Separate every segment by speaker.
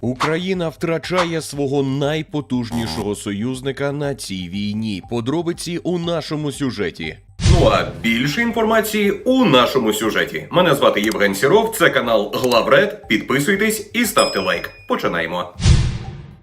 Speaker 1: Україна втрачає свого найпотужнішого союзника на цій війні. Подробиці у нашому сюжеті.
Speaker 2: Ну а більше інформації у нашому сюжеті. Мене звати Євген Сіров, це канал Главред. Підписуйтесь і ставте лайк. Починаємо.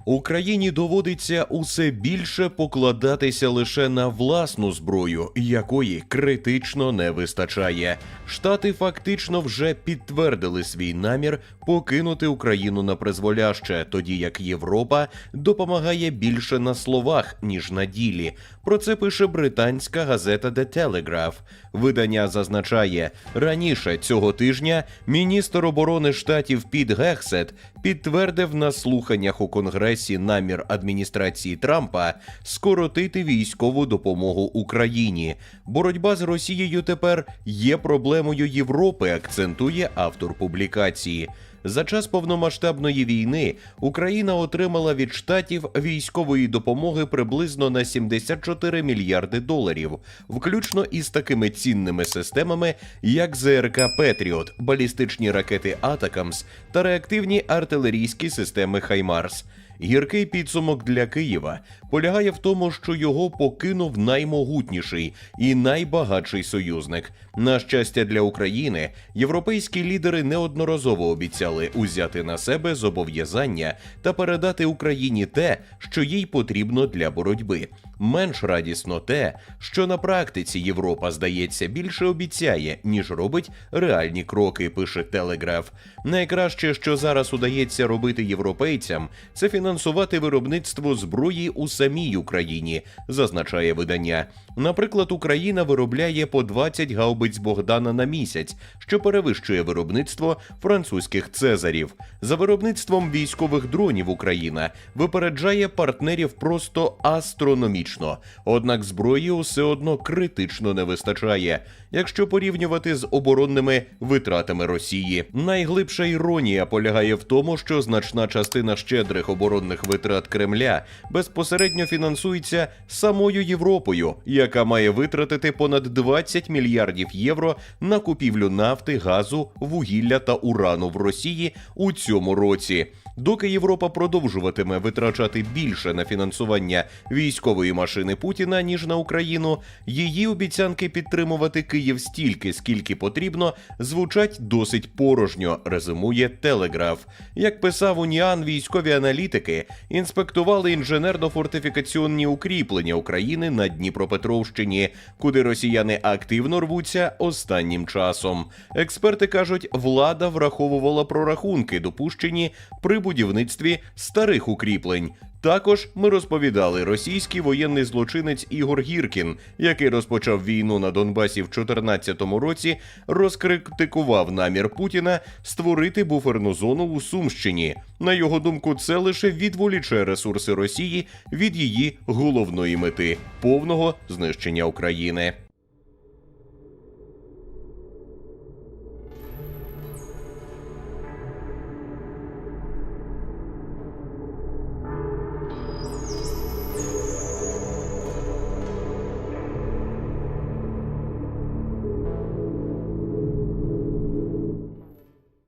Speaker 1: Україні доводиться усе більше покладатися лише на власну зброю, якої критично не вистачає. Штати фактично вже підтвердили свій намір покинути Україну на призволяще, тоді як Європа допомагає більше на словах ніж на ділі. Про це пише британська газета The Telegraph. Видання зазначає, раніше цього тижня міністр оборони штатів Піт Гексет підтвердив на слуханнях у Конгресі намір адміністрації Трампа скоротити військову допомогу Україні. Боротьба з Росією тепер є проблемою Європи, акцентує автор публікації. За час повномасштабної війни Україна отримала від штатів військової допомоги приблизно на 74 мільярди доларів, включно із такими цінними системами, як ЗРК Петріот, балістичні ракети Атакамс та реактивні артилерійські системи Хаймарс. Гіркий підсумок для Києва полягає в тому, що його покинув наймогутніший і найбагатший союзник. На щастя для України, європейські лідери неодноразово обіцяли узяти на себе зобов'язання та передати Україні те, що їй потрібно для боротьби. Менш радісно те, що на практиці Європа, здається, більше обіцяє, ніж робить реальні кроки, пише Телеграф. Найкраще, що зараз удається робити європейцям, це фінансувати виробництво зброї у самій Україні, зазначає видання. Наприклад, Україна виробляє по 20 гаубиць Богдана на місяць, що перевищує виробництво французьких цезарів. За виробництвом військових дронів Україна випереджає партнерів просто астрономічно. Однак зброї усе одно критично не вистачає. Якщо порівнювати з оборонними витратами Росії, найглибша іронія полягає в тому, що значна частина щедрих оборонних витрат Кремля безпосередньо фінансується самою Європою, яка має витратити понад 20 мільярдів євро на купівлю нафти, газу, вугілля та урану в Росії у цьому році. Доки Європа продовжуватиме витрачати більше на фінансування військової машини Путіна ніж на Україну, її обіцянки підтримувати Київ стільки, скільки потрібно, звучать досить порожньо. Резюмує Телеграф. Як писав Уніан, військові аналітики інспектували інженерно-фортифікаційні укріплення України на Дніпропетровщині, куди росіяни активно рвуться останнім часом. Експерти кажуть, влада враховувала прорахунки, допущені при будівництві старих укріплень. Також ми розповідали, російський воєнний злочинець Ігор Гіркін, який розпочав війну на Донбасі в 2014 році, розкритикував намір Путіна створити буферну зону у Сумщині. На його думку, це лише відволіче ресурси Росії від її головної мети повного знищення України.